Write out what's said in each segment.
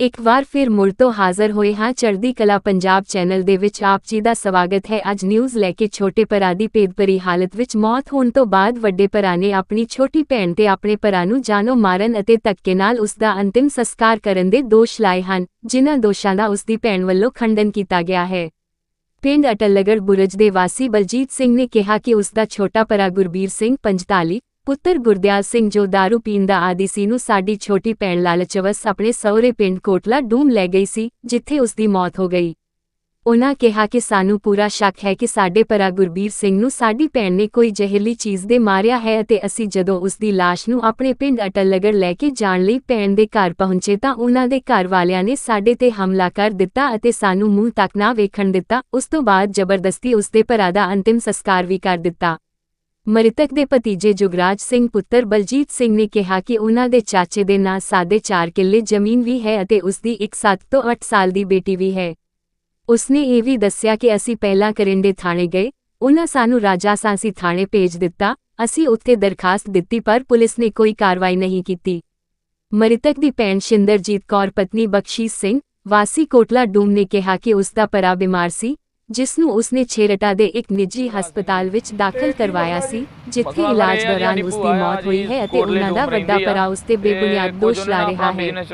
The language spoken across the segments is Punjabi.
ਇੱਕ ਵਾਰ ਫਿਰ ਮੁੜ ਤੋਂ ਹਾਜ਼ਰ ਹੋਏ ਹਾਂ। ਚੜ੍ਹਦੀ ਕਲਾ ਪੰਜਾਬ ਚੈਨਲ ਦੇ ਵਿੱਚ ਆਪ ਜੀ ਦਾ ਸਵਾਗਤ ਹੈ। ਅੱਜ ਨਿਊਜ਼ ਲੈ ਕੇ ਛੋਟੇ ਭਰਾ ਦੀ ਭੇਦਭਰੀ ਹਾਲਤ ਵਿੱਚ ਮੌਤ ਹੋਣ ਤੋਂ ਬਾਅਦ ਵੱਡੇ ਭਰਾ ਨੇ ਆਪਣੀ ਛੋਟੀ ਭੈਣ ਤੇ ਆਪਣੇ ਭਰਾ ਨੂੰ ਜਾਨੋ ਮਾਰਨ ਅਤੇ ਧੱਕੇ ਨਾਲ ਉਸ ਦਾ ਅੰਤਿਮ ਸੰਸਕਾਰ ਕਰਨ ਦੇ ਦੋਸ਼ ਲਾਏ ਹਨ, ਜਿਨ੍ਹਾਂ ਦੋਸ਼ਾਂ ਦਾ ਉਸ ਦੀ ਭੈਣ ਵੱਲੋਂ ਖੰਡਨ ਕੀਤਾ ਗਿਆ ਹੈ। ਪਿੰਡ ਅਟਲਗੜ ਬੁਰਜ ਦੇ ਵਾਸੀ ਬਲਜੀਤ ਸਿੰਘ ਨੇ ਕਿਹਾ ਕਿ ਉਸ ਦਾ ਛੋਟਾ ਭਰਾ ਗੁਰਬੀਰ ਸਿੰਘ 45 ਪੁੱਤਰ ਗੁਰਦਿਆਲ ਸਿੰਘ ਜੋ दारू ਪੀਣ ਦਾ ਆਦੀ ਸੀ ਨੂੰ ਸਾਡੀ ਛੋਟੀ ਭੈਣ ਲਾਲਚਵਸ ਆਪਣੇ ਸਹੁਰੇ ਪਿੰਡ ਕੋਟਲਾ ਡੂਮ ਲੈ ਗਈ ਸੀ, ਜਿੱਥੇ ਉਸ ਦੀ ਮੌਤ ਹੋ ਗਈ। ਉਨ੍ਹਾਂ ਕਿਹਾ ਕਿ ਸਾਨੂੰ ਪੂਰਾ ਸ਼ੱਕ ਹੈ ਕਿ ਸਾਡੇ ਭਰਾ ਗੁਰਬੀਰ ਸਿੰਘ ਨੂੰ ਸਾਡੀ ਭੈਣ ਨੇ ਕੋਈ ਜ਼ਹਿਰੀਲੀ ਚੀਜ਼ ਦੇ ਮਾਰਿਆ ਹੈ ਅਤੇ ਅਸੀਂ ਜਦੋਂ ਉਸ ਦੀ ਲਾਸ਼ ਨੂੰ ਆਪਣੇ ਪਿੰਡ ਅਟਲ ਨਗਰ ਲੈ ਕੇ ਜਾਣ ਲਈ ਭੈਣ ਦੇ ਘਰ ਪਹੁੰਚੇ ਤਾਂ ਉਨ੍ਹਾਂ ਦੇ ਘਰ ਵਾਲਿਆਂ ਨੇ ਸਾਡੇ ਤੇ ਹਮਲਾ ਕਰ ਦਿੱਤਾ ਅਤੇ ਸਾਨੂੰ ਮੂੰਹ ਤੱਕ ਨਾ ਵੇਖਣ ਦਿੱਤਾ, ਉਸ ਤੋਂ ਬਾਅਦ ਜ਼ਬਰਦਸਤੀ ਉਸ ਦੇ ਭਰਾ ਦਾ ਅੰਤਿਮ ਸੰਸਕਾਰ ਵੀ ਕਰ ਦਿੱਤਾ। ਮ੍ਰਿਤਕ ਦੇ ਭਤੀਜੇ ਜੁਗਰਾਜ ਸਿੰਘ ਪੁੱਤਰ ਬਲਜੀਤ ਸਿੰਘ ਨੇ ਕਿਹਾ ਕਿ ਉਹਨਾਂ ਦੇ ਚਾਚੇ ਦੇ ਨਾਂ ਸਾਦੇ 4 ਕਿੱਲੇ ਜ਼ਮੀਨ ਵੀ ਹੈ ਅਤੇ ਉਸ ਦੀ ਇੱਕ 7 ਤੋਂ 8 ਸਾਲ ਦੀ ਬੇਟੀ ਵੀ ਹੈ। ਉਸਨੇ ਇਹ ਵੀ ਦੱਸਿਆ ਕਿ ਅਸੀਂ ਪਹਿਲਾਂ ਕਰਿੰਡੇ ਥਾਣੇ ਗਏ, ਉਹਨਾਂ ਸਾਨੂੰ ਰਾਜਾ ਸਾਂਸੀ ਥਾਣੇ ਭੇਜ ਦਿੱਤਾ, ਅਸੀਂ ਉੱਥੇ ਦਰਖਾਸਤ ਦਿੱਤੀ ਪਰ ਪੁਲਿਸ ਨੇ ਕੋਈ ਕਾਰਵਾਈ ਨਹੀਂ ਕੀਤੀ। ਮ੍ਰਿਤਕ ਦੀ ਭੈਣ ਸ਼ਿੰਦਰਜੀਤ ਕੌਰ, ਪਤਨੀ ਬਖਸ਼ੀਸ਼ ਸਿੰਘ, ਵਾਸੀ ਕੋਟਲਾ ਡੂਮ ਨੇ ਕਿਹਾ ਕਿ ਉਸ ਦਾ ਭਰਾ ਬਿਮਾਰ ਸੀ ਜਿਸ ਨੂੰ ਉਸਨੇ ਛੇਰਟਾ ਦੇ ਇੱਕ ਨਿੱਜੀ ਹਸਪਤਾਲ ਵਿੱਚ ਦਾਖਲ ਕਰਵਾਇਆ ਸੀ ਜਿੱਥੇ ਇਲਾਜ ਦੌਰਾਨ ਉਸ ਦੀ ਮੌਤ ਹੋਈ ਹੈ ਅਤੇ ਉਹਨਾਂ ਦਾ ਵੱਡਾ ਭਰਾ ਉਸ ਤੇ ਬੇਬੁਨਿਆਦ ਦੋਸ਼ ਲਾ ਰਿਹਾ ਹੈ।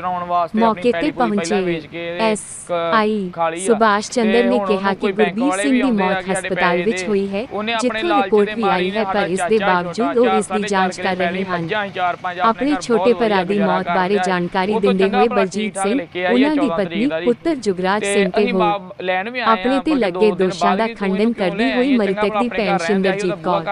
ਮੌਕੇ ਤੇ ਪਹੁੰਚੇ ਐਸ ਆਈ ਸੁਭਾਸ਼ ਚੰਦਰ ਨੇ ਕਿਹਾ ਕਿ ਗੁਰਬੀਰ ਸਿੰਘ ਦੀ ਮੌਤ ਹਸਪਤਾਲ ਵਿੱਚ ਹੋਈ ਹੈ। ਜਿੱਥੇ ਰਿਪੋਰਟ ਵੀ ਆਈ ਹੈ ਪਰ ਇਸ ਦੇ ਬਾਵਜੂਦ ਉਹ ਇਸ ਦੀ ਜਾਂਚ ਕਰ ਰਹੇ ਹਨ। ਆਪਣੇ ਛੋਟੇ ਭਰਾ ਦੀ ਮੌਤ ਬਾਰੇ ਜਾਣਕਾਰੀ ਦਿੰਦੇ ਹੋਏ ਬਲਜੀਤ ਸਿੰਘ ਉਹਨਾਂ ਦੀ ਪਤਨੀ ਪੁੱਤਰ ਜੁਗਰਾਜ ਸਿੰਘ ਤੇ ਹੋ ਆਪਣੇ ਤੇ ਲੱਗੇ ਦੋਸ਼ਾਂ ਦਾ ਖੰਡਨ ਕਰਦੀ ਹੋਈ ਮ੍ਰਿਤਕ ਦੀ ਭੈਣ ਸ਼ਿੰਦਰਜੀਤ ਕੌਰ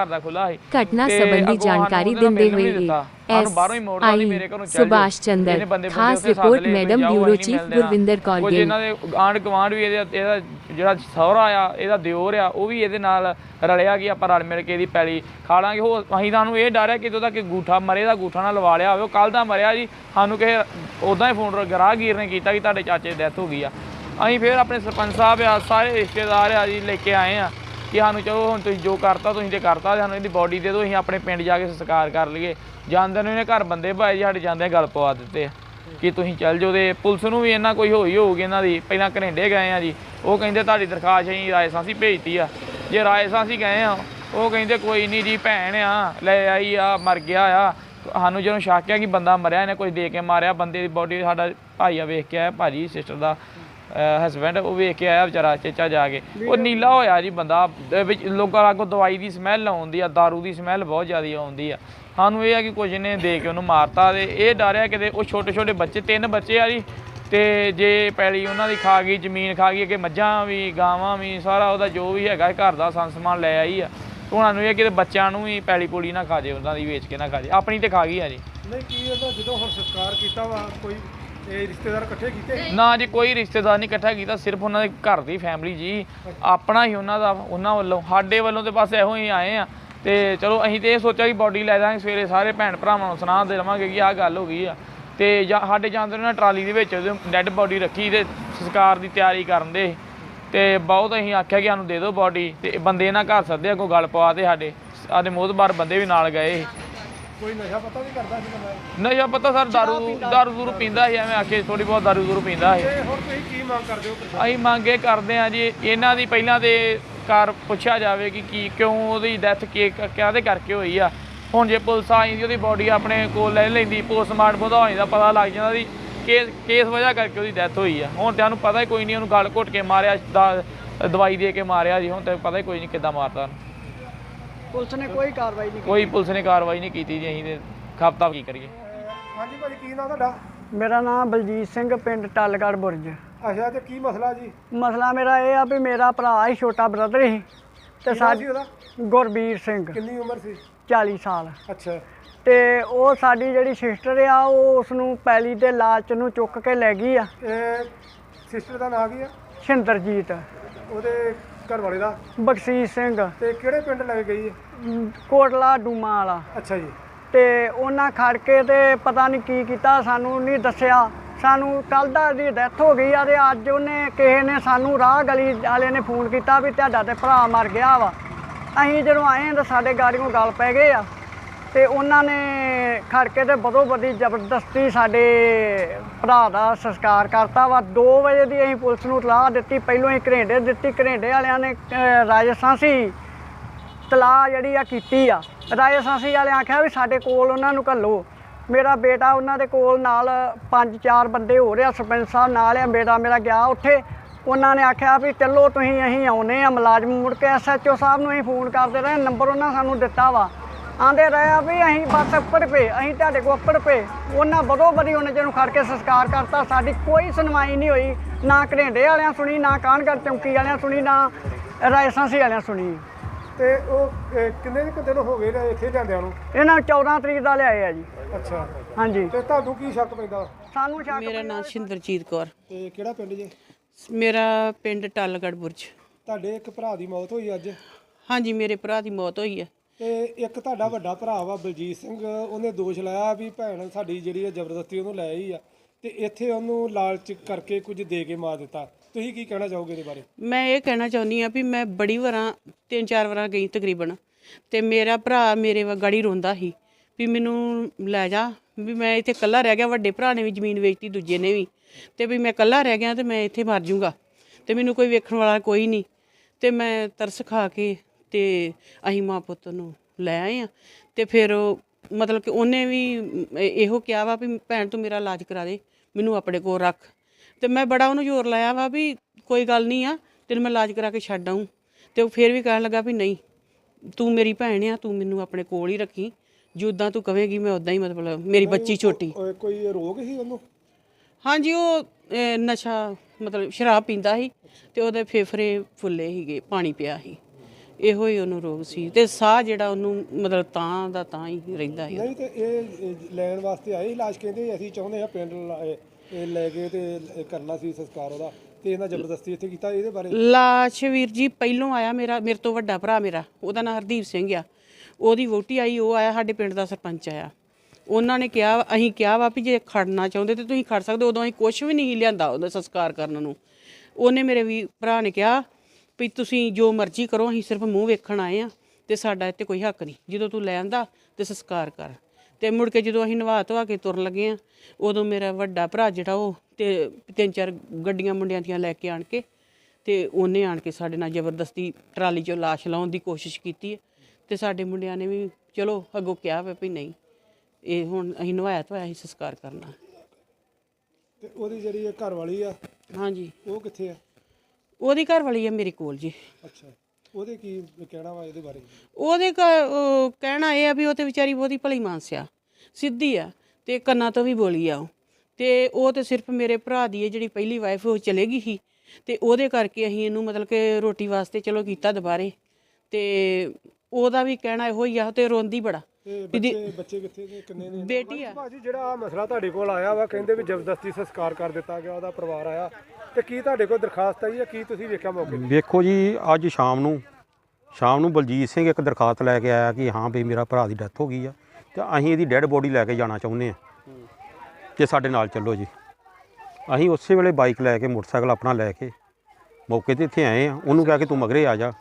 ਘਟਨਾ ਸੰਬੰਧੀ ਜਾਣਕਾਰੀ ਦਿੰਦੇ ਹੋਏ ਐਸ ਆਈ ਸੁਭਾਸ਼ ਚੰਦਰ ਖਾਸ report madam bureau chief Gurvinder Kaur Gill ਇਹਨਾਂ ਦੇ ਆਂਡ ਕਮਾਂਡ ਵੀ ਇਹਦਾ ਇਹਦਾ ਜਿਹੜਾ ਸਹੁਰਾ ਆ ਇਹਦਾ ਦਿਓਰ ਆ ਉਹ ਵੀ ਇਹਦੇ ਨਾਲ ਰਲਿਆ ਕਿ ਆਪਾਂ ਰਲ ਮਿਲ ਕੇ ਇਹਦੀ ਪੈਲੀ ਖਾ ਲਾਂਗੇ। ਹੋ ਅਸੀਂ ਤੁਹਾਨੂੰ ਇਹ ਡਰ ਹੈ ਕਿ ਉਹਦਾ ਕਿ ਗੂਠਾ ਮਰੇ ਦਾ ਗੂਠਾ ਨਾ ਲਵਾ ਲਿਆ ਹੋਵੇ ਉਹ ਕੱਲ ਦਾ ਮਰਿਆ ਜੀ ਸਾਨੂੰ ਕਿਸੇ ਉਦਾਂ ਹੀ ਫੋਨ ਗਰਾਹਗੀਰ ਨੇ ਕੀਤਾ ਕਿ ਤੁਹਾਡੇ ਚਾਚੇ ਦੀ ਡੈਥ ਹੋ ਗਈ ਆ। ਅਸੀਂ ਫਿਰ ਆਪਣੇ ਸਰਪੰਚ ਸਾਹਿਬ ਆ, ਸਾਰੇ ਰਿਸ਼ਤੇਦਾਰ ਆ ਜੀ ਲੈ ਕੇ ਆਏ ਆ ਕਿ ਸਾਨੂੰ ਚਲੋ ਹੁਣ ਤੁਸੀਂ ਜੋ ਕਰਤਾ, ਤੁਸੀਂ ਤੇ ਕਰਤਾ ਸਾਨੂੰ ਇਹਦੀ ਬੋਡੀ ਦੇ ਦਿਓ, ਅਸੀਂ ਆਪਣੇ ਪਿੰਡ ਜਾ ਕੇ ਸੰਸਕਾਰ ਕਰ ਲਈਏ। ਜਾਂਦੇ ਨੂੰ ਇਹਨੇ ਘਰ ਬੰਦੇ ਭਾਏ ਜੀ ਸਾਡੇ ਜਾਂਦੇ ਗੱਲ ਪਵਾ ਦਿੱਤੇ ਆ ਕਿ ਤੁਸੀਂ ਚੱਲ ਜਾਓ ਤੇ ਪੁਲਿਸ ਨੂੰ ਵੀ ਇਹਨਾਂ ਕੋਈ ਹੋਈ ਹੋਊਗੀ ਇਹਨਾਂ ਦੀ। ਪਹਿਲਾਂ ਘਰੇਂਡੇ ਗਏ ਆ ਜੀ, ਉਹ ਕਹਿੰਦੇ ਤੁਹਾਡੀ ਦਰਖਾਸਤ ਅਸੀਂ ਰਾਏ ਸਾਂਸੀ ਭੇਜਤੀ ਆ। ਜੇ ਰਾਏ ਸਾਂਸੀ ਗਏ ਆ, ਉਹ ਕਹਿੰਦੇ ਕੋਈ ਨਹੀਂ ਜੀ, ਭੈਣ ਆ, ਲੈ ਆਈ ਆ, ਮਰ ਗਿਆ ਆ। ਸਾਨੂੰ ਜਦੋਂ ਸ਼ੱਕ ਆ ਕਿ ਬੰਦਾ ਮਰਿਆ, ਇਹਨੇ ਕੋਈ ਦੇ ਕੇ ਮਾਰਿਆ, ਬੰਦੇ ਦੀ ਬੋਡੀ ਸਾਡਾ ਭਾਈ ਆ ਵੇਖ ਕੇ ਆਇਆ, ਭਾਜੀ ਸਿਸਟਰ ਦਾ। ਹਸਬੈਂਡ ਉਹ ਵੇਖ ਕੇ ਆਇਆ ਵਿਚਾਰਾ ਚੇਚਾ ਜਾ ਕੇ। ਉਹ ਨੀਲਾ ਹੋਇਆ ਜੀ ਬੰਦਾ ਵਿੱਚ ਲੋਕਾਂ ਲਾਗੋਂ ਦਵਾਈ ਦੀ ਸਮੈਲ ਆਉਂਦੀ ਆ, दारू ਦੀ ਸਮੈਲ ਬਹੁਤ ਜ਼ਿਆਦਾ ਆਉਂਦੀ ਆ। ਸਾਨੂੰ ਇਹ ਆ ਕਿ ਕੁਝ ਨੇ ਦੇ ਕੇ ਉਹਨੂੰ ਮਾਰਤਾ ਤੇ ਇਹ ਡਰਿਆ ਕਿਤੇ ਉਹ ਛੋਟੇ ਛੋਟੇ ਬੱਚੇ, ਤਿੰਨ ਬੱਚੇ ਆ ਜੀ, ਤੇ ਜੇ ਪੈਲੀ ਉਹਨਾਂ ਦੀ ਖਾ ਗਈ, ਜ਼ਮੀਨ ਖਾ ਗਈ ਕਿ ਮੱਝਾਂ ਵੀ, ਗਾਵਾਂ ਵੀ, ਸਾਰਾ ਉਹਦਾ ਜੋ ਵੀ ਹੈਗਾ ਘਰ ਦਾ ਸੰਨ ਸਮਾਨ ਲੈ ਆਈ ਆ। ਉਹਨਾਂ ਨੂੰ ਇਹ ਕਿ ਬੱਚਿਆਂ ਨੂੰ ਵੀ ਪੈਲੀ ਪੂਲੀ ਨਾ ਖਾ ਜੇ ਉਹਨਾਂ ਦੀ ਵੇਚ ਕੇ ਨਾ ਖਾ ਜੇ ਆਪਣੀ ਤੇ ਖਾ ਗਈ ਆ ਜੀ। ਨਹੀਂ, ਕੀ ਉਹਦਾ ਜਦੋਂ ਹੁਣ ਸੰਸਕਾਰ ਕੀਤਾ ਵਾ, ਕੋਈ ਇਹ ਰਿਸ਼ਤੇਦਾਰ ਇਕੱਠੇ ਕੀਤੇ? ਨਾ ਜੀ ਕੋਈ ਰਿਸ਼ਤੇਦਾਰ ਨਹੀਂ ਇਕੱਠਾ ਕੀਤਾ ਸਿਰਫ ਉਹਨਾਂ ਦੇ ਘਰ ਦੀ ਫੈਮਿਲੀ ਜੀ। ਆਪਣਾ ਹੀ ਉਹਨਾਂ ਦਾ ਉਹਨਾਂ ਵੱਲੋਂ ਸਾਡੇ ਵੱਲੋਂ ਤੇ ਬਸ ਇਹੋ ਹੀ ਆਏ ਆ। ਤੇ ਚਲੋ ਅਸੀਂ ਤੇ ਇਹ ਸੋਚਿਆ ਕਿ ਬਾਡੀ ਲੈ ਜਾਾਂਗੇ ਸਵੇਰੇ ਸਾਰੇ ਭੈਣ ਭਰਾਵਾਂ ਨੂੰ ਸੁਣਾ ਦੇ ਲਵਾਂਗੇ ਕਿ ਆਹ ਗੱਲ ਹੋ ਗਈ ਆ। ਤੇ ਜਾਂ ਸਾਡੇ ਜਾਂਦੇ ਨੇ ਟਰਾਲੀ ਦੇ ਵਿੱਚ ਡੈੱਡ ਬਾਡੀ ਰੱਖੀ ਤੇ ਸੰਸਕਾਰ ਦੀ ਤਿਆਰੀ ਕਰਨ ਦੇ। ਤੇ ਬਹੁਤ ਅਸੀਂ ਆਖਿਆ ਕਿ ਸਾਨੂੰ ਦੇ ਦਿਓ ਬਾਡੀ ਤੇ ਬੰਦੇ ਇਹਨਾਂ ਘਰ ਸੱਦੇ ਕੋਈ ਗੱਲ ਪਵਾ ਤੇ ਸਾਡੇ ਸਾਡੇ ਮੋਹਤਬਾਰ ਬੰਦੇ ਵੀ ਨਾਲ ਗਏ। ਕੋਈ ਨਸ਼ਾ ਪਤਾ ਵੀ ਕਰਦਾ ਸੀ ਨਸ਼ਾ ਪਤਾ ਸਰ ਦਾਰੂ ਦਾਰੂ ਦੂਰੂ ਪੀਂਦਾ ਸੀ ਐਵੇਂ ਆਖੇ ਥੋੜੀ ਬਹੁਤ ਦਾਰੂ ਦੂਰੂ ਪੀਂਦਾ ਸੀ। ਤੇ ਹੁਣ ਤੁਸੀਂ ਕੀ ਮੰਗ ਕਰਦੇ ਹੋ ਅਸੀਂ ਮੰਗ ਇਹ ਕਰਦੇ ਆ ਜੀ ਇਹਨਾਂ ਦੀ ਪਹਿਲਾਂ ਤੇ ਕਾਰ ਪੁੱਛਿਆ ਜਾਵੇ ਕਿ ਕੀ ਕਿਉਂ ਉਹਦੀ ਡੈਥ ਕੀ ਕਾਹਦੇ ਕਰਕੇ ਹੋਈ ਆ। ਹੁਣ ਜੇ ਪੁਲਿਸ ਆਈ ਦੀ ਉਹਦੀ ਬੋਡੀ ਆਪਣੇ ਕੋਲ ਲੈ ਲੈਂਦੀ ਪੋਸਟਮਾਰਟਮ ਉਹਦਾ ਹੋਈ ਦਾ ਪਤਾ ਲੱਗ ਜਾਂਦਾ ਦੀ ਕੇਸ ਕੇਸ ਵਜ੍ਹਾ ਕਰਕੇ ਉਹਦੀ ਡੈਥ ਹੋਈ ਆ। ਹੁਣ ਤੇ ਸਾਨੂੰ ਪਤਾ ਹੀ ਕੋਈ ਨਹੀਂ ਉਹਨੂੰ ਗਲ ਘੁੱਟ ਕੇ ਮਾਰਿਆ ਦਵਾਈ ਦੇ ਕੇ ਮਾਰਿਆ ਜੀ ਹੁਣ ਤੇ ਪਤਾ ਹੀ ਕੋਈ ਨਹੀਂ ਕਿੱਦਾਂ ਉਹਨੂੰ। ਪੁਲਿਸ ਨੇ ਕੋਈ ਕਾਰਵਾਈ ਨਹੀਂ ਕੋਈ ਪੁਲਿਸ ਨੇ ਕਾਰਵਾਈ ਨਹੀਂ ਕੀਤੀ ਜੀ ਅਸੀਂ ਤੇ ਖਪਤਾ ਕੀ ਕਰੀਏ। ਹਾਂਜੀ ਭਾਜੀ ਕੀ ਨਾਮ ਤੁਹਾਡਾ? ਕੀਤੀ ਮੇਰਾ ਨਾਮ ਬਲਜੀਤ ਸਿੰਘ ਪਿੰਡ ਟੱਲਗੜ ਬੁਰਜ। ਅੱਛਾ ਤੇ ਕੀ ਮਸਲਾ ਜੀ? ਮਸਲਾ ਮੇਰਾ ਇਹ ਆ ਵੀ ਮੇਰਾ ਭਰਾ ਹੀ ਛੋਟਾ ਬ੍ਰਦਰ ਸੀ। ਤੇ ਨਾਮ ਸਾਡੀ ਉਹਦਾ? ਗੁਰਬੀਰ ਸਿੰਘ। ਕਿੰਨੀ ਉਮਰ ਸੀ? 40 ਸਾਲ। ਅੱਛਾ। ਤੇ ਉਹ ਸਾਡੀ ਜਿਹੜੀ ਸਿਸਟਰ ਆ ਉਹ ਉਸ ਨੂੰ ਪੈਲੀ ਦੇ ਲਾਲਚ ਨੂੰ ਚੁੱਕ ਕੇ ਲੈ ਗਈ ਆ। ਇਹ ਸਿਸਟਰ ਦਾ ਨਾਂ ਕੀ ਆ? ਸ਼ਿੰਦਰਜੀਤ। ਉਹਦੇ ਘਰ ਵਾਲੇ ਦਾ? ਬਖਸ਼ੀਸ਼ ਸਿੰਘ। ਤੇ ਕਿਹੜੇ ਪਿੰਡ ਲੈ ਕੇ ਗਈ ਹੈ ਕੋਟਲਾ ਡੂਮਾ ਵਾਲਾ। ਅੱਛਾ ਜੀ। ਤੇ ਉਹਨਾਂ ਖੜ ਕੇ ਤੇ ਪਤਾ ਨਹੀਂ ਕੀ ਕੀਤਾ ਸਾਨੂੰ ਨਹੀਂ ਦੱਸਿਆ। ਸਾਨੂੰ ਕੱਲ ਦਾ ਦੀ ਡੈਥ ਹੋ ਗਈ ਆ ਤੇ ਅੱਜ ਉਹਨੇ ਕਿਸੇ ਨੇ ਸਾਨੂੰ ਰਾਹ ਗਲੀ ਵਾਲੇ ਨੇ ਫੋਨ ਕੀਤਾ ਵੀ ਤੁਹਾਡਾ ਤੇ ਭਰਾ ਮਰ ਗਿਆ ਵਾ। ਅਸੀਂ ਜਦੋਂ ਆਏ ਤਾਂ ਸਾਡੇ ਗਾੜੀਆਂ ਗਲ ਪੈ ਗਏ ਆ। ਤੇ ਉਹਨਾਂ ਨੇ ਖੜ ਕੇ ਤੇ ਬਦੋ ਬਦੀ ਜ਼ਬਰਦਸਤੀ ਸਾਡੇ ਭਰਾ ਦਾ ਸੰਸਕਾਰ ਕਰਤਾ ਵਾ। 2 ਵਜੇ ਦੀ ਅਸੀਂ ਪੁਲਿਸ ਨੂੰ ਤਲਾਹ ਦਿੱਤੀ ਪਹਿਲੋਂ ਹੀ ਘਰੇਂਡੇ ਦਿੱਤੀ ਘਰੇਂਡੇ ਵਾਲਿਆਂ ਨੇ ਅਹ, ਰਾਜਸਥਾਨ ਤਲਾਹ ਜਿਹੜੀ ਆ ਕੀਤੀ ਆ। ਰਾਜਸਥਾਨੀ ਵਾਲਿਆਂ ਆਖਿਆ ਵੀ ਸਾਡੇ ਕੋਲ ਉਹਨਾਂ ਨੂੰ ਘੱਲੋ। ਮੇਰਾ ਬੇਟਾ ਉਹਨਾਂ ਦੇ ਕੋਲ ਨਾਲ ਪੰਜ ਚਾਰ ਬੰਦੇ ਹੋ ਰਿਹਾ ਸਰਪੰਚ ਸਾਹਿਬ ਨਾਲ ਆ ਬੇਟਾ ਮੇਰਾ ਗਿਆ ਉੱਥੇ। ਉਹਨਾਂ ਨੇ ਆਖਿਆ ਵੀ ਚੱਲੋ ਤੁਸੀਂ ਅਸੀਂ ਆਉਨੇ ਆ ਮੁਲਾਜ਼ਮ ਮੁੜ ਕੇ ਐਸਐਚਓ ਸਾਹਿਬ ਨੂੰ ਅਸੀਂ ਫੋਨ ਕਰਦੇ ਰਹੇ ਨੰਬਰ ਉਹਨਾਂ ਸਾਨੂੰ ਦਿੱਤਾ ਵਾ। ਆਂਦੇ ਰਹੇ ਆ ਵੀ ਅਸੀਂ ਬਸ ਉੱਪਰ ਪਏ ਅਸੀਂ ਤੁਹਾਡੇ ਕੋਲ ਉੱਪਰ ਪਏ। ਉਹਨਾਂ ਬਦੋ ਬਦੀ ਉਹਨੇ ਜਿਹਨੂੰ ਖੜ ਕੇ ਸੰਸਕਾਰ ਕਰਤਾ ਸਾਡੀ ਕੋਈ ਸੁਣਵਾਈ ਨਹੀਂ ਹੋਈ ਨਾ ਘਰੇਂਡੇ ਵਾਲਿਆਂ ਸੁਣੀ ਨਾ ਕਾਨਗੜ ਚੌਂਕੀ ਵਾਲਿਆਂ ਸੁਣੀ ਨਾ ਰਾਜਸਥਾਨੀ ਵਾਲਿਆਂ ਸੁਣੀ। ਤੇ ਉਹ ਅਹ, ਕਿੰਨੇ ਕੁ ਦਿਨ ਹੋ ਗਏ ਨੇ ਇੱਥੇ ਜਾਂਦਿਆਂ ਨੂੰ? ਇਹਨਾਂ 14 ਤਰੀਕ ਦਾ ਲਿਆਏ ਆ ਜੀ। ਅੱਛਾ। ਹਾਂਜੀ। ਤੇ ਤੁਹਾਨੂੰ ਕੀ ਸ਼ੱਕ ਪੈਂਦਾ? ਸਾਨੂੰ ਸ਼ੱਕ ਮੇਰਾ ਨਾਮ ਸ਼ਿੰਦਰਜੀਤ ਕੌਰ। ਤੇ ਕਿਹੜਾ ਪਿੰਡ ਜੇ? ਮੇਰਾ ਪਿੰਡ ਟੱਲਗੜ ਬੁਰਜ। ਤੁਹਾਡੇ ਇੱਕ ਭਰਾ ਦੀ ਮੌਤ ਹੋਈ ਅੱਜ? ਹਾਂਜੀ ਮੇਰੇ ਭਰਾ ਦੀ ਮੌਤ ਹੋਈ ਹੈ ਤੇ ਇੱਕ ਤੁਹਾਡਾ ਵੱਡਾ ਭਰਾ ਵਾ ਬਲਜੀਤ ਸਿੰਘ, ਉਹਨੇ ਦੋਸ਼ ਲਾਇਆ ਵੀ ਭੈਣ ਸਾਡੀ ਜਿਹੜੀ ਆ ਜ਼ਬਰਦਸਤੀ ਉਹਨੂੰ ਲੈ ਆਈ ਆ ਤੇ ਇੱਥੇ ਉਹਨੂੰ ਲਾਲਚ ਕਰਕੇ ਕੁਝ ਦੇ ਕੇ ਮਾਰ ਦਿੱਤਾ। ਤੁਸੀਂ ਕੀ ਕਹਿਣਾ ਚਾਹੋਗੇ ਇਹਦੇ ਬਾਰੇ? ਮੈਂ ਇਹ ਕਹਿਣਾ ਚਾਹੁੰਦੀ ਆ ਵੀ ਮੈਂ ਬੜੀ ਵਾਰਾਂ, ਤਿੰਨ ਚਾਰ ਵਾਰਾਂ ਗਈ ਤਕਰੀਬਨ ਤੇ ਮੇਰਾ ਭਰਾ ਮੇਰੇ ਵਾ ਗਾੜੀ ਰੋਂਦਾ ਸੀ ਵੀ ਮੈਨੂੰ ਲੈ ਜਾ, ਵੀ ਮੈਂ ਇੱਥੇ ਇਕੱਲਾ ਰਹਿ ਗਿਆ, ਵੱਡੇ ਭਰਾ ਨੇ ਵੀ ਜ਼ਮੀਨ ਵੇਚਤੀ, ਦੂਜੇ ਨੇ ਵੀ ਤੇ ਵੀ ਮੈਂ ਇਕੱਲਾ ਰਹਿ ਗਿਆ ਤੇ ਮੈਂ ਇੱਥੇ ਮਰ ਜਾਊਂਗਾ ਤੇ ਮੈਨੂੰ ਕੋਈ ਵੇਖਣ ਵਾਲਾ ਕੋਈ ਨਹੀਂ ਤੇ ਮੈਂ ਤਰਸ ਖਾ ਕੇ ਤੇ ਅਸੀਂ ਮਾਂ ਪੁੱਤ ਨੂੰ ਲੈ ਆਏ ਆ ਤੇ ਫਿਰ ਉਹ ਮਤਲਬ ਕਿ ਉਹਨੇ ਵੀ ਇਹ- ਕਿਹਾ ਵਾ ਵੀ ਭੈਣ ਤੂੰ ਮੇਰਾ ਇਲਾਜ ਕਰਾ ਦੇ ਮੈਨੂੰ ਆਪਣੇ ਕੋਲ ਰੱਖ। ਤੇ ਮੈਂ ਬੜਾ ਉਹਨੂੰ ਜ਼ੋਰ ਲਾਇਆ ਵਾ ਵੀ ਕੋਈ ਗੱਲ ਨਹੀਂ ਆ ਤੈਨੂੰ ਮੈਂ ਇਲਾਜ ਕਰਾ ਕੇ ਛੱਡ ਆਊਂ। ਤੇ ਉਹ ਫਿਰ ਵੀ ਕਹਿਣ ਲੱਗਾ ਵੀ ਨਹੀਂ ਤੂੰ ਮੇਰੀ ਭੈਣ ਆ ਤੂੰ ਮੈਨੂੰ ਆਪਣੇ ਕੋਲ ਹੀ ਰੱਖੀ। ਜਿੱਦਾਂ ਤੂੰ ਕਵੇਂਗੀ ਮੈਂ ਉਦਾਂ ਹੀ ਮਤਲਬ ਮੇਰੀ ਬੱਚੀ ਛੋਟੀ। ਕੋਈ ਰੋਗ ਸੀ ਉਹਨੂੰ? ਹਾਂਜੀ ਉਹ ਨਸ਼ਾ ਮਤਲਬ ਸ਼ਰਾਬ ਪੀਂਦਾ ਸੀ ਤੇ ਉਹਦੇ ਫੇਫੜੇ ਫੁੱਲੇ ਸੀਗੇ ਪਾਣੀ ਪਿਆ ਸੀ। ਇਹੋ ਹੀ ਉਹਨੂੰ ਰੋਗ ਸੀ ਤੇ ਸਾਹ ਜਿਹੜਾ ਉਹਨੂੰ ਮਤਲਬ ਤਾਂ ਦਾ ਤਾਂ ਹੀ ਰਹਿੰਦਾ ਸੀ। ਨਹੀਂ ਤੇ ਇਹ ਲੈਣ ਵਾਸਤੇ ਆਏ ਇਲਾਜ ਕਹਿੰਦੇ ਅਸੀਂ ਚਾਹੁੰਦੇ ਆ ਪਿੰਡ ਲਾ- ਇਹ- ਲੈ ਕੇ ਤੇ ਕਰਨਾ ਸੀ ਸੰਸਕਾਰ ਉਹਦਾ ਤੇ ਇਹਨਾਂ ਜ਼ਬਰਦਸਤੀ ਇੱਥੇ ਕੀਤਾ ਇਹਦੇ ਬਾਰੇ? ਲਾਸ਼ ਵੀਰ ਜੀ ਪਹਿਲੋਂ ਆਇਆ ਮੇਰਾ ਮੇਰੇ ਤੋਂ ਵੱਡਾ ਭਰਾ ਮੇਰਾ ਉਹਦਾ ਨਾਂ ਹਰਦੀਪ ਸਿੰਘ ਆ। ਉਹਦੀ ਵੋਟੀ ਆਈ ਉਹ ਆਇਆ ਸਾਡੇ ਪਿੰਡ ਦਾ ਸਰਪੰਚ ਆਇਆ। ਉਹਨਾਂ ਨੇ ਕਿਹਾ ਅਸੀਂ ਕਿਹਾ ਵਾ ਵੀ ਜੇ ਖੜਨਾ ਚਾਹੁੰਦੇ ਤੇ ਤੁਸੀਂ ਖੜ ਸਕਦੇ ਹੋ। ਉਦੋਂ ਅਸੀਂ ਕੁਝ ਵੀ ਨਹੀਂ ਲਿਆਂਦਾ ਉਹਦਾ ਸੰਸਕਾਰ ਕਰਨ ਨੂੰ। ਉਹਨੇ ਮੇਰੇ ਵੀ ਭਰਾ ਨੇ ਕਿਹਾ ਵੀ ਤੁਸੀਂ ਜੋ ਮਰਜ਼ੀ ਕਰੋ ਅਸੀਂ ਸਿਰਫ ਮੂੰਹ ਵੇਖਣ ਆਏ ਆ ਤੇ ਸਾਡਾ ਇੱਥੇ ਕੋਈ ਹੱਕ ਨਹੀਂ। ਜਦੋਂ ਤੂੰ ਲੈ ਆਂਦਾ ਤੇ ਸੰਸਕਾਰ ਕਰ। ਤੇ ਮੁੜ ਕੇ ਜਦੋਂ ਅਸੀਂ ਨਵਾ ਧਵਾ ਕੇ ਤੁਰਨ ਲੱਗੇ ਆ ਉਦੋਂ ਮੇਰਾ ਵੱਡਾ ਭਰਾ ਜਿਹੜਾ ਉਹ ਤੇ ਤਿੰਨ ਚਾਰ ਗੱਡੀਆਂ ਮੁੰਡਿਆਂ ਦੀਆਂ ਲੈ ਕੇ ਆਣ ਕੇ ਤੇ ਉਹਨੇ ਆਣ ਕੇ ਸਾਡੇ ਨਾਲ ਜ਼ਬਰਦਸਤੀ ਟਰਾਲੀ 'ਚੋਂ ਲਾਸ਼ ਲਾਉਣ ਦੀ ਕੋਸ਼ਿਸ਼ ਕੀਤੀ ਹੈ। ਤੇ ਸਾਡੇ ਮੁੰਡਿਆਂ ਨੇ ਵੀ ਚਲੋ ਅੱਗੋਂ ਕਿਹਾ ਵਾ ਵੀ ਨਹੀਂ ਇਹ ਹੁਣ ਅਸੀਂ ਨਵਾਇਆ ਧਵਾਇਆ ਅਸੀਂ ਸੰਸਕਾਰ ਕਰਨਾ। ਤੇ ਉਹਦੀ ਜਿਹੜੀ ਘਰ ਵਾਲੀ ਆ ਹਾਂਜੀ। ਉਹ ਕਿੱਥੇ ਆ? ਉਹਦੀ ਘਰ ਵਾਲੀ ਹੈ ਮੇਰੇ ਕੋਲ ਜੀ। ਅੱਛਾ। ਉਹਦੇ ਕੀ ਕਹਿਣਾ ਵਾ ਇਹਦੇ ਬਾਰੇ? ਉਹਦੇ ਕ- ਉਹ ਕਹਿਣਾ ਇਹ ਆ ਵੀ ਉਹ ਤੇ ਵਿਚਾਰੀ ਬਹੁਤੀ ਭਲੀ ਮਾਨਸ ਆ ਸਿੱਧੀ ਆ ਤੇ ਕੰਨਾਂ ਤੋਂ ਵੀ ਬੋਲੀ ਆ ਉਹ। ਤੇ ਉਹ ਤੇ ਸਿਰਫ ਮੇਰੇ ਭਰਾ ਦੀ ਹੈ ਜਿਹੜੀ ਪਹਿਲੀ ਵਾਈਫ ਉਹ ਚਲੇ ਗਈ ਸੀ ਤੇ ਉਹਦੇ ਕਰਕੇ ਅਸੀਂ ਇਹਨੂੰ ਮਤਲਬ ਕਿ ਰੋਟੀ ਵਾਸਤੇ ਚਲੋ ਕੀਤਾ ਦੁਬਾਰੇ। ਤੇ ਉਹਦਾ ਵੀ ਕਹਿਣਾ ਇਹੋ ਹੀ ਆ ਤੇ ਰੋਂਦੀ ਬੜਾ। ਤੇ ਬੱਚੇ ਬੱਚੇ ਕਿੱਥੇ ਨੇ ਕਿੰਨੇ ਨੇ? ਬੇਟੀ ਆ। ਭਾਜੀ ਜਿਹੜਾ ਆਹ ਮਸਲਾ ਤੁਹਾਡੇ ਕੋਲ ਆਇਆ ਵਾ ਕਹਿੰਦੇ ਵੀ ਜ਼ਬਰਦਸਤੀ ਸੰਸਕਾਰ ਕਰ ਦਿੱਤਾ ਗਿਆ ਉਹਦਾ ਪਰਿਵਾਰ ਆਇਆ। ਤੇ ਕੀ ਤੁਹਾਡੇ ਕੋਲ ਦਰਖਾਸਤ ਆਈ ਹੈ? ਕੀ ਤੁਸੀਂ ਵੇਖਿਆ ਮੌਕੇ ਤੇ? ਵੇਖੋ ਜੀ ਅੱਜ ਸ਼ਾਮ ਨੂੰ ਸ਼ਾਮ ਨੂੰ ਬਲਜੀਤ ਸਿੰਘ ਇੱਕ ਦਰਖਾਸਤ ਲੈ ਕੇ ਆਇਆ ਕਿ ਹਾਂ ਵੀ ਮੇਰਾ ਭਰਾ ਦੀ ਡੈਥ ਹੋ ਗਈ ਆ ਤੇ ਅਸੀਂ ਇਹਦੀ ਡੈੱਡ ਬੋਡੀ ਲੈ ਕੇ ਜਾਣਾ ਚਾਹੁੰਦੇ ਆ। ਕਿ ਸਾਡੇ ਨਾਲ ਚੱਲੋ ਜੀ। ਅਸੀਂ ਉਸੇ ਵੇਲੇ ਬਾਈਕ ਲੈ ਕੇ ਮੋਟਰਸਾਈਕਲ ਆਪਣਾ ਲੈ ਕੇ ਮੌਕੇ ਤੇ ਇੱਥੇ ਆਏ ਆ। ਉਹਨੂੰ ਕਿਹਾ ਕਿ ਤੂੰ ਮਗਰੇ ਆ ਜਾ।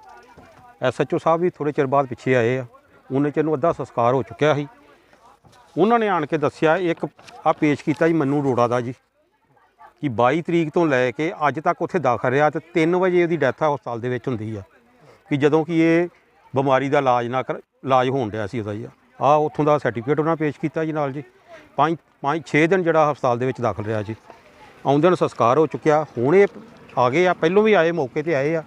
ਐਸਐਚਓ ਸਾਹਿਬ ਵੀ ਥੋੜੇ ਚਿਰ ਬਾਅਦ ਪਿੱਛੇ ਆਏ ਆ। ਉਹਨੇ ਚਿਰ ਨੂੰ ਅੱਧਾ ਸੰਸਕਾਰ ਹੋ ਚੁੱਕਿਆ ਸੀ। ਉਹਨਾਂ ਨੇ ਆਣ ਕੇ ਦੱਸਿਆ, ਇੱਕ ਆ ਪੇਸ਼ ਕੀਤਾ ਜੀ ਮੰਨੂ ਰੋੜਾ ਦਾ ਜੀ, ਕਿ 22 ਤਰੀਕ ਤੋਂ ਲੈ ਕੇ ਅੱਜ ਤੱਕ ਉੱਥੇ ਦਾਖਲ ਰਿਹਾ ਤੇ 3 ਵਜੇ ਉਹਦੀ ਡੈਥ ਹਸਪਤਾਲ ਦੇ ਵਿੱਚ ਹੁੰਦੀ ਆ। ਕਿ ਜਦੋਂ ਕਿ ਇਹ ਬਿਮਾਰੀ ਦਾ ਇਲਾਜ ਨਾ ਕਰ, ਇਲਾਜ ਹੋਣ ਰਿਹਾ ਸੀ ਉਹਦਾ ਜੀ। ਆ ਉੱਥੋਂ ਦਾ ਸਰਟੀਫਿਕੇਟ ਉਹਨਾਂ ਪੇਸ਼ ਕੀਤਾ ਜੀ ਨਾਲ ਜੀ। ਪੰਜ ਪੰਜ 6 ਦਿਨ ਜਿਹੜਾ ਹਸਪਤਾਲ ਦੇ ਵਿੱਚ ਦਾਖਲ ਰਿਹਾ ਜੀ। ਆਉਂਦੇ ਨੂੰ ਸੰਸਕਾਰ ਹੋ ਚੁੱਕਿਆ। ਹੁਣ ਇਹ ਆ ਗਏ ਆ, ਪਹਿਲੋਂ ਵੀ ਆਏ, ਮੌਕੇ ਤੇ ਆਏ ਆ।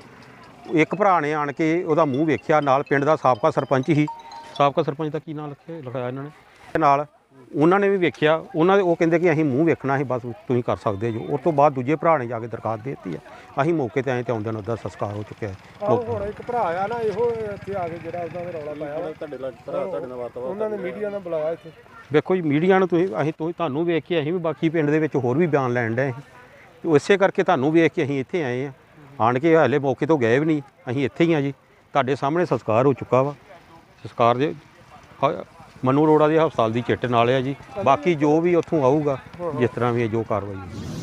ਇੱਕ ਭਰਾ ਨੇ ਆਣ ਕੇ ਉਹਦਾ ਮੂੰਹ ਵੇਖਿਆ ਨਾਲ ਪਿੰਡ ਦਾ ਸਾਬਕਾ ਸਰਪੰਚ ਹੀ। ਸਾਬਕਾ ਸਰਪੰਚ ਦਾ ਕੀ ਨਾਮ ਲਿਖਿਆ ਲਿਖਾਇਆ ਇਹਨਾਂ ਨੇ? ਨਾਲ ਉਹਨਾਂ ਨੇ ਵੀ ਵੇਖਿਆ ਉਹਨਾਂ ਦੇ ਉਹ ਕਹਿੰਦੇ ਕਿ ਅਸੀਂ ਮੂੰਹ ਵੇਖਣਾ ਸੀ ਬਸ ਤੁਸੀਂ ਕਰ ਸਕਦੇ ਜੋ। ਉਸ ਤੋਂ ਬਾਅਦ ਦੂਜੇ ਭਰਾ ਨੇ ਜਾ ਕੇ ਦਰਖਾਸਤ ਦੇ ਦਿੱਤੀ ਆ। ਅਸੀਂ ਮੌਕੇ ਤੇ ਆਏ ਤੇ ਆਉਂਦੇ ਨੂੰ ਉਹਦਾ ਸੰਸਕਾਰ ਹੋ ਚੁੱਕਿਆ ਹੈ। ਹੁਣ ਇੱਕ ਭਰਾ ਆ ਨਾ ਇਹੋ ਇੱਥੇ ਆ ਕੇ ਜਿਹੜਾ ਉਹਨਾਂ ਦੇ ਰੌਲਾ ਪਾਇਆ ਵਾ। ਤੁਹਾਡੇ ਨਾਲ ਭਰਾ ਤੁਹਾਡੇ ਨਾਲ ਵਾਰਤਾ ਉਹਨਾਂ ਨੇ ਮੀਡੀਆ ਨਾਲ ਬੁਲਾਇਆ ਇੱਥੇ। ਵੇਖੋ ਜੀ ਮੀਡੀਆ ਨੂੰ ਤੁਸੀਂ ਅਸੀਂ ਤੁਸੀਂ ਤੁਹਾਨੂੰ ਵੇਖ ਕੇ ਅਸੀਂ ਵੀ ਬਾਕੀ ਪਿੰਡ ਦੇ ਵਿੱਚ ਹੋਰ ਵੀ ਬਿਆਨ ਲੈਣ ਡਏ ਸੀ। ਤੇ ਉਸੇ ਕਰਕੇ ਤੁਹਾਨੂੰ ਵੇਖ ਕੇ ਅਸੀਂ ਇੱਥੇ ਆਏ ਆ। ਆਣ ਕੇ ਹਲੇ ਮੌਕੇ ਤੋਂ ਗਏ ਵੀ ਨਹੀਂ, ਅਸੀਂ ਇੱਥੇ ਹੀ ਆ ਜੀ। ਤੁਹਾਡੇ ਸਾਹਮਣੇ ਸੰਸਕਾਰ ਹੋ ਚੁੱਕਾ ਵਾ। ਸੰਸਕਾਰ ਦੇ, ਹ- ਮਨੂ ਅਰੋੜਾ ਦੇ ਹਸਪਤਾਲ ਦੀ ਚਿੱਟ ਨਾਲ ਆ ਜੀ। ਬਾਕੀ ਜੋ ਵੀ ਉੱਥੋਂ ਆਊਗਾ, ਜਿਸ ਤਰ੍ਹਾਂ ਵੀ ਹੈ ਜੋ ਕਾਰਵਾਈ ਹੋਊਗੀ।